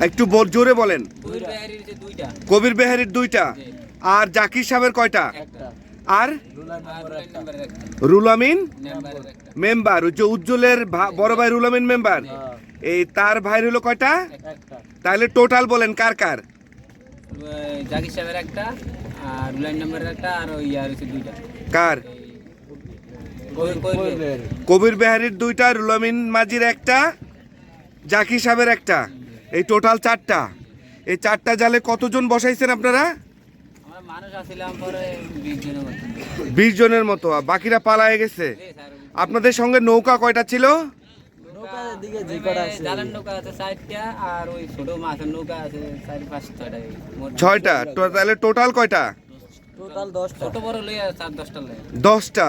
একটু বল- জোরে বলেন। কবির বেহারির দুইটা। কবির বেহারির দুইটা। আর জাকির সাহেবের কয়টা? আর? আর রুলামিন? মেম্বার। ওই যে উজ্জ্বলের বড় ভাই রুলামিন মেম্বার? এই তার ভাইয়ের হলো কয়টা? একটা। তাহলে টোটাল বলেন কার কার? জাকির সাহেবের একটা আর একটা আর ওই হচ্ছে দুইটা। কার? কবির বেহারির দুইটা রুলামিন মাঝির একটা জাকির সাহেবের একটা। এই টোটাল চারটা। এই চারটা জালে কতজন বসাইছেন আপনারা? আমরা মানুষ আসছিলাম পরে বিশ জনের মতো। বাকিরা পালায়ে গেছে। আপনাদের সঙ্গে নৌকা কয়টা ছিল? নৌকা দিকে যে কটা আছে। জালান নৌকা আছে চারটা আর ওই ছোট মাছের নৌকা আছে চার পাঁচ ছয়টা। তাহলে টোটাল কয়টা? দশটা।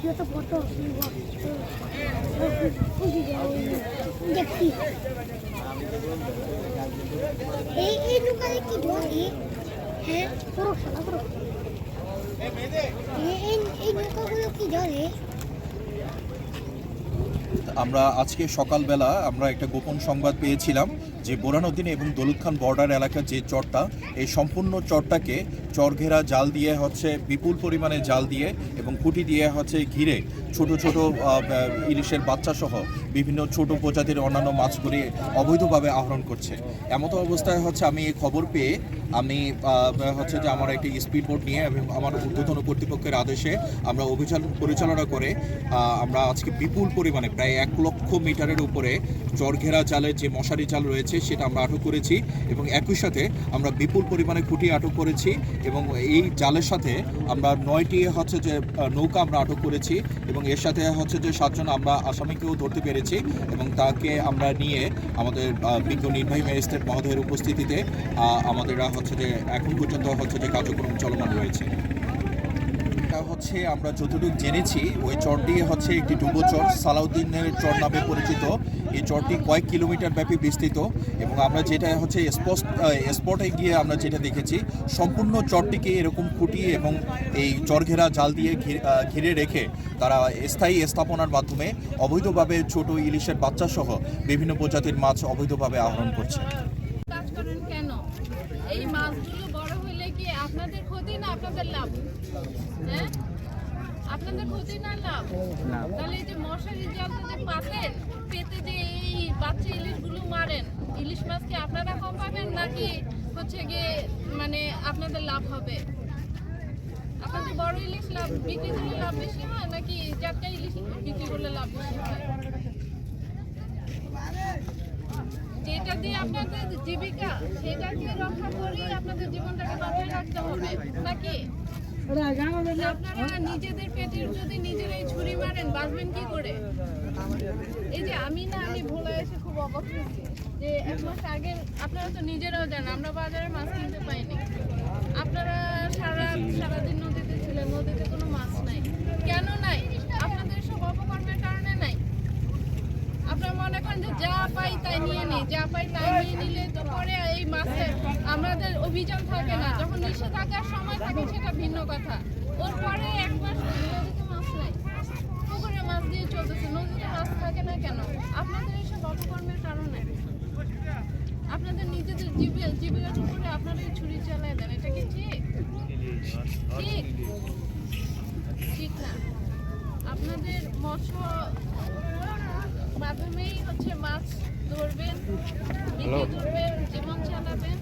foto. দেখি এই এই দোকানে কি ধরি হ্যাঁ করো শালা করো এই এই দোকানগুলো কি ধরে আমরা আজকে সকালবেলা আমরা একটা গোপন সংবাদ পেয়েছিলাম যে বোরানুদ্দিন এবং দলুদ খান বর্ডার এলাকার যে চরটা, এই সম্পূর্ণ চরটাকে চরঘেরা জাল দিয়ে হচ্ছে বিপুল পরিমাণে জাল দিয়ে এবং খুঁটি দিয়ে হচ্ছে ঘিরে ছোট ছোট ইলিশের বাচ্চা সহ বিভিন্ন ছোট প্রজাতির অন্যান্য মাছগুলি অবৈধভাবে আহরণ করছে। এমতো অবস্থায় হচ্ছে আমি এই খবর পেয়ে আমি হচ্ছে যে আমার একটি স্পিড বোট নিয়ে এবং আমার ঊর্ধ্বতন কর্তৃপক্ষের আদেশে আমরা অভিযান পরিচালনা করে আমরা আজকে বিপুল পরিমাণে প্রায় এক লক্ষ মিটারের উপরে চরঘেরা জালের যে মশারি জাল রয়েছে সেটা আমরা আটক করেছি এবং একই সাথে আমরা বিপুল পরিমাণে খুঁটি আটক করেছি এবং এই জালের সাথে আমরা নয়টি হচ্ছে যে নৌকা আমরা আটক করেছি এবং এর সাথে হচ্ছে যে সাতজন আমরা আসামিকেও ধরতে পেরেছি এবং তাকে আমরা নিয়ে আমাদের বিজ্ঞ নির্বাহী ম্যাজিস্ট্রেট মহোদয়ের উপস্থিতিতে আমাদের হচ্ছে যে এখন পর্যন্ত হচ্ছে যে কার্যক্রম চলমান রয়েছে। এটা হচ্ছে আমরা যতটুকু জেনেছি, ওই চরটি হচ্ছে একটি ডুবো চর, সালাউদ্দিনের চর নামে পরিচিত। এই চরটি কয়েক কিলোমিটার ব্যাপী বিস্তৃত এবং আমরা যেটা হচ্ছে স্পষ্ট স্পটে গিয়ে আমরা যেটা দেখেছি, সম্পূর্ণ চরটিকে এরকম খুঁটি এবং এই চরঘেরা জাল দিয়ে ঘিরে- রেখে তারা স্থায়ী স্থাপনার মাধ্যমে অবৈধভাবে ছোট ইলিশের বাচ্চা সহ বিভিন্ন প্রজাতির মাছ অবৈধভাবে আহরণ করছে। করেন কেন? এই মাছগুলো বড় হইলে কি আপনাদের ক্ষতি না আপনাদের লাভ? হ্যাঁ? আপনাদের ক্ষতি না লাভ? তাহলে এই যে মশারি যে পাতেন পেতে যে এই বাচ্চা ইলিশগুলো মারেন ইলিশ মাছ কি আপনারা কম পাবেন নাকি হচ্ছে গিয়ে মানে আপনাদের লাভ হবে? আপনাদের বড় ইলিশ লাভ বিক্রি করলে লাভ বেশি হয় নাকি চারটা ইলিশ বিক্রি করলে লাভ বেশি হয়? যেটা দিয়ে আপনাদের জীবিকা সেটাকে করে, আপনাদের জীবনটাকে রাখতে হবে, নাকি? আপনারা নিজেদের পেটের যদি মারেন বাঁচবেন কি করে? আমি না, আমি যে এক মাস আপনারা তো নিজেরাও জানেন, আমরা বাজারে মাছ কিনতে পাইনি। আপনারা সারা সারাদিন নদীতে ছিলেন নদীতে কোনো মাছ নাই কেন নাই আপনাদের সব অপকর্মের কারণে নাই যে পাই তাই নিয়ে নিই যা পাই তাই নিয়ে নিলে তো পরে এই মাসে আমাদের অভিযান থাকে না, যখন নিষেধাজ্ঞার সময় থাকে সেটা ভিন্ন কথা। ওর পরে এক নদীতে মাছ নাই। পুকুরে মাছ দিয়ে চলতেছে, নদীতে মাছ থাকে না কেন? আপনাদের এইসব অপকর্মের কারণে? আপনাদের নিজেদের জীবিকা জীবিকার উপরে আপনারা ছুরি চালায় দেন, এটা কি ঠিক? ঠিক। ঠিক না। আপনাদের মৎস্য ধরবেন বিক্রি জীবন চালাবেন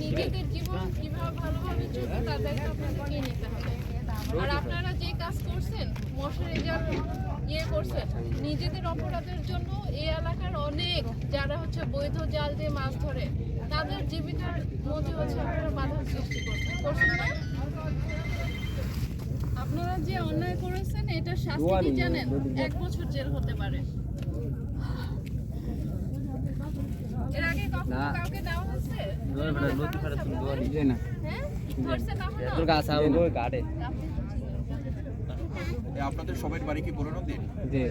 নিজেদের জীবন কীভাবে ভালোভাবে চলবে তার দায়িত্ব আপনাদেরকে নিতে হবে। আর আপনারা যে কাজ করছেন মশারি জাল ইয়ে করছেন নিজেদের অপরাধের জন্য এই এলাকার অনেক যারা হচ্ছে বৈধ জাল দিয়ে মাছ ধরে তাদের জীবিকার মধ্যে হচ্ছে আপনারা বাধা সৃষ্টি করছেন। করছেন না? আপনারা যে অন্যায় করেছেন এটা শাস্তি কি জানেন? এক বছর জেল হতে পারে। এর আগে কখনো কাউকে দেওয়া হয়েছে? হ্যাঁ? কখনো গাছ আও গাড়ে। আপনাদের সবাই বাড়ি কি বোরানন্দিন জি